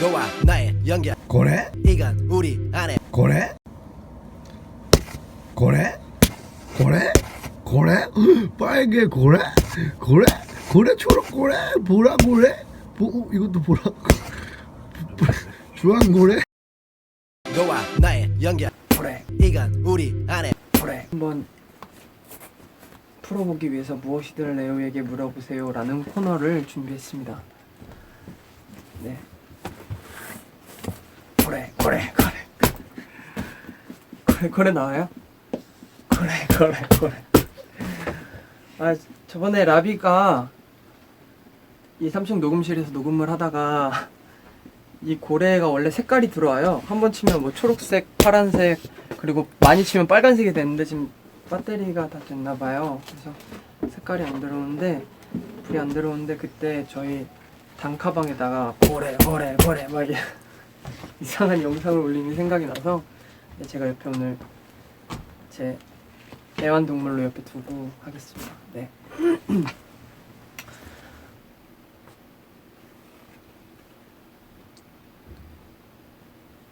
너와 나의 연결 고래? 이건 우리 안에 고래? 고래? 고래? 고래? 음, 빨개 고래? 고래? 고래 초록 고래? 보라 고래? 보 어, 이것도 보라 주황 고래? 너와 나의 연결 고래 이건 우리 안에 고래 한번 풀어보기 위해서 무엇이든 레오에게 물어보세요라는 코너를 준비했습니다. 그래 그래 그래 그래 나와요? 그래 그래 그래 아 저번에 라비가 이 3층 녹음실에서 녹음을 하다가 이 고래가 원래 색깔이 들어와요. 한 번 치면 뭐 초록색, 파란색, 그리고 많이 치면 빨간색이 되는데 지금 배터리가 다 됐나 봐요. 그래서 색깔이 안 들어오는데 불이 안 들어오는데 그때 저희 단카방에다가 고래, 고래, 고래 막 이상한 영상을 올리는 생각이 나서 제가 옆에 오늘 제 애완동물로 옆에 두고 하겠습니다. 네.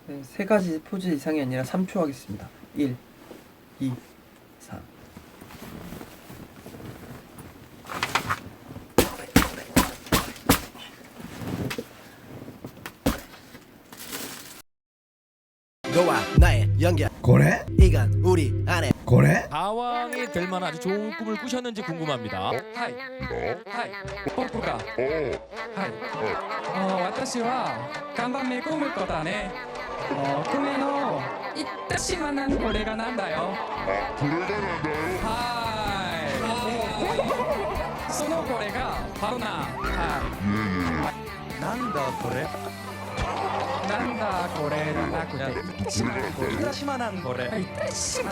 네, 세 가지 포즈 이상이 아니라 3초 하겠습니다. 1, 2, 3. 너와 나의 연결 これ 이건 우리 안에 これ 가왕이 될 만한 아주 좋은 꿈을 꾸셨는지 궁금합니다. はい。はい。僕が。はい。あ私は看板め込む子だね。お米のいったしまなんこれがなんだよ。はい。そのこれがパロナ。はい。なんだこれ。 なんだこれなくて、いってしま。これ、い島なん。これですよ。